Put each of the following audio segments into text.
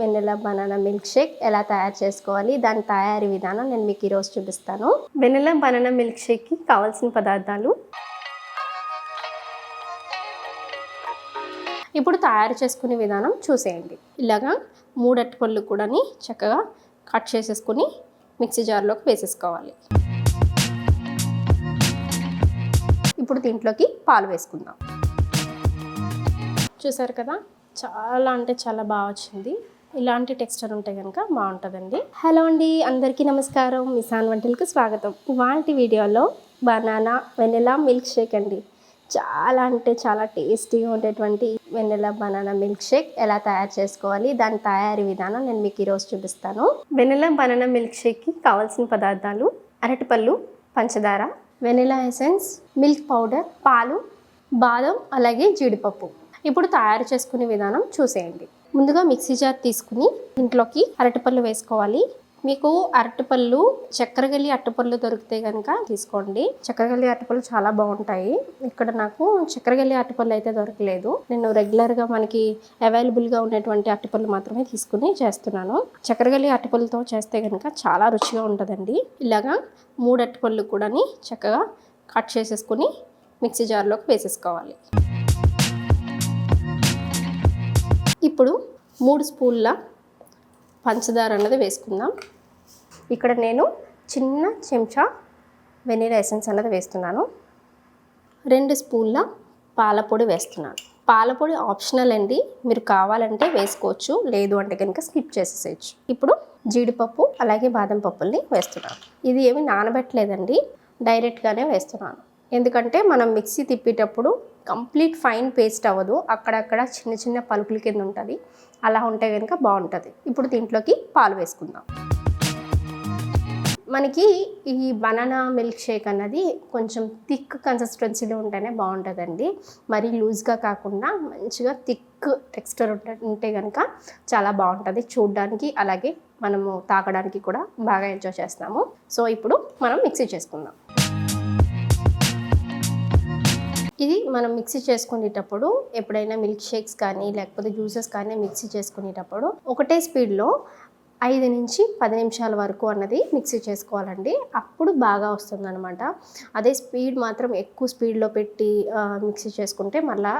వెన్నెల banana milk shake ఎలా తయారు చేసుకోవాలి దాని తయారీ విధానం నేను మీకు ఈరోజు చూపిస్తాను. వెన్నెల బనానా మిల్క్ షేక్కి కావాల్సిన పదార్థాలు. ఇప్పుడు తయారు చేసుకునే విధానం చూసేయండి. ఇలాగా మూడు అరటిపళ్ళు కూడాని చక్కగా కట్ చేసేసుకుని మిక్సీ జార్లోకి వేసేసుకోవాలి. ఇప్పుడు దీంట్లోకి పాలు వేసుకుందాం. చూసారు కదా చాలా అంటే చాలా బాగా వచ్చింది. ఇలాంటి టెక్స్చర్ ఉంటే కనుక బాగుంటుందండి. హలో అండి అందరికీ నమస్కారం. మిసాన్ వంటలకు స్వాగతం. ఇవాంటి వీడియోలో బనానా వెనిలా మిల్క్ షేక్ అండి. చాలా అంటే చాలా టేస్టీగా ఉండేటువంటి వెనిలా బనానా మిల్క్ షేక్ ఎలా తయారు చేసుకోవాలి దాని తయారీ విధానం నేను మీకు ఈరోజు చూపిస్తాను. వెనిలా బనానా మిల్క్ షేక్కి కావాల్సిన పదార్థాలు అరటిపళ్ళు పంచదార వెనిలా ఎసెన్స్ మిల్క్ పౌడర్ పాలు బాదం అలాగే జీడిపప్పు. ఇప్పుడు తయారు చేసుకునే విధానం చూసేయండి. ముందుగా మిక్సీ జార్ తీసుకుని ఇంట్లోకి అరటిపళ్ళు వేసుకోవాలి. మీకు అరటిపళ్ళు చక్కెరగల్లి అరటిపళ్ళు దొరికితే కనుక తీసుకోండి. చక్కెరగల్లి అరటిపళ్ళు చాలా బాగుంటాయి. ఇక్కడ నాకు చక్కెరగల్లి అరటిపళ్ళు అయితే దొరకలేదు. నేను రెగ్యులర్గా మనకి అవైలబుల్గా ఉన్నటువంటి అరటిపళ్ళు మాత్రమే తీసుకుని చేస్తున్నాను. చక్కెరగల్లి అరటిపళ్ళతో చేస్తే కనుక చాలా రుచిగా ఉంటుందండి. ఇలాగా మూడు అరటిపళ్ళు కూడాని చక్కగా కట్ చేసేసుకుని మిక్సీ జార్లోకి వేసేసుకోవాలి. ఇప్పుడు మూడు స్పూన్ల పంచదార అన్నది వేసుకుందాం. ఇక్కడ నేను చిన్న చెంచా వెనీలా ఎసెన్స్ అన్నది వేస్తున్నాను. రెండు స్పూన్ల పాలపొడి వేస్తున్నాను. పాలపొడి ఆప్షనల్ అండి. మీరు కావాలంటే వేసుకోవచ్చు లేదు అంటే కనుక స్కిప్ చేసేసేయచ్చు. ఇప్పుడు జీడిపప్పు అలాగే బాదం పప్పుల్ని వేస్తున్నాను. ఇది ఏమి నానబెట్టలేదండి. డైరెక్ట్గానే వేస్తున్నాను. ఎందుకంటే మనం మిక్సీ తిప్పేటప్పుడు కంప్లీట్ ఫైన్ పేస్ట్ అవ్వదు. అక్కడక్కడ చిన్న చిన్న పలుకుల కింద ఉంటుంది. అలా ఉంటే కనుక బాగుంటుంది. ఇప్పుడు దీంట్లోకి పాలు వేసుకుందాం. మనకి ఈ బనానా మిల్క్ షేక్ అన్నది కొంచెం థిక్ కన్సిస్టెన్సీలో ఉంటేనే బాగుంటుందండి. మరీ లూజ్గా కాకుండా మంచిగా థిక్ టెక్స్చర్ ఉంటే ఉంటే కనుక చాలా బాగుంటుంది. చూడడానికి అలాగే మనము తాగడానికి కూడా బాగా ఎంజాయ్ చేస్తాము. సో ఇప్పుడు మనం మిక్సీ చేసుకుందాం. ఇది మనం మిక్సీ చేసుకునేటప్పుడు ఎప్పుడైనా మిల్క్ షేక్స్ కానీ లేకపోతే జ్యూసెస్ కానీ మిక్సీ చేసుకునేటప్పుడు ఒకటే స్పీడ్లో ఐదు నుంచి పది నిమిషాల వరకు అన్నది మిక్సీ చేసుకోవాలండి. అప్పుడు బాగా వస్తుందన్నమాట. అదే స్పీడ్ మాత్రం ఎక్కువ స్పీడ్లో పెట్టి మిక్సీ చేసుకుంటే మళ్ళా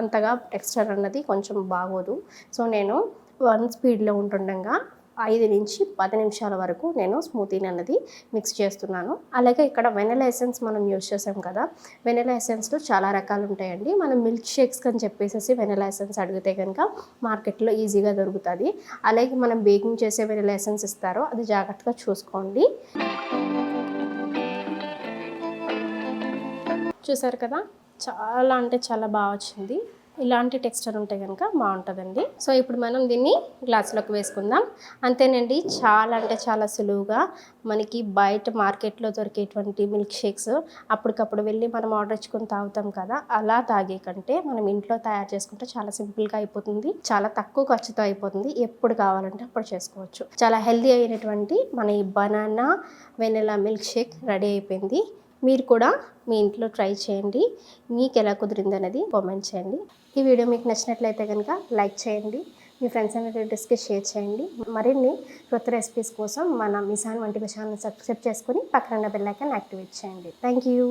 అంతగా టెక్స్చర్ అన్నది కొంచెం బాగోదు. సో నేను వన్ స్పీడ్లో ఉంటుండగా ఐదు నుంచి పది నిమిషాల వరకు నేను స్మూతీని అన్నది మిక్స్ చేస్తున్నాను. అలాగే ఇక్కడ వెనెలా ఎసెన్స్ మనం యూజ్ చేసాం కదా వెనెలా ఎసెన్స్లో చాలా రకాలు ఉంటాయండి. మనం మిల్క్ షేక్స్ అని చెప్పేసి వెనెలా ఎసెన్స్ అడిగితే కనుక మార్కెట్లో ఈజీగా దొరుకుతుంది. అలాగే మనం బేకింగ్ చేసే వెనెలా ఎసెన్స్ ఇస్తారో అది జాగ్రత్తగా చూసుకోండి. చూసారు కదా చాలా అంటే చాలా బాగా వచ్చింది. ఇలాంటి టెక్స్చర్ ఉంటే కనుక బాగుంటుందండి. సో ఇప్పుడు మనం దీన్ని గ్లాసులోకి వేసుకుందాం. అంతేనండి చాలా అంటే చాలా సులువుగా మనకి బయట మార్కెట్లో దొరికేటువంటి మిల్క్ షేక్స్ అప్పటికప్పుడు వెళ్ళి మనం ఆర్డర్ ఇచ్చుకొని తాగుతాం కదా అలా తాగే కంటే మనం ఇంట్లో తయారు చేసుకుంటే చాలా సింపుల్గా అయిపోతుంది. చాలా తక్కువ ఖర్చుతో అయిపోతుంది. ఎప్పుడు కావాలంటే అప్పుడు చేసుకోవచ్చు. చాలా హెల్దీ అయినటువంటి మన ఈ banana vanilla milk shake ready అయిపోయింది. మీరు కూడా మీ ఇంట్లో ట్రై చేయండి. మీకు ఎలా కుదిరింది అనేది కామెంట్ చేయండి. ఈ వీడియో మీకు నచ్చినట్లయితే కనుక లైక్ చేయండి. మీ ఫ్రెండ్స్ అండ్ రిలేటివ్స్కి షేర్ చేయండి. మరిన్ని కొత్త రెసిపీస్ కోసం మన మిసాన్ వంటి ఛానల్ సబ్స్క్రైబ్ చేసుకొని పక్కన బెల్ ఐకాన్ యాక్టివేట్ చేయండి. Thank you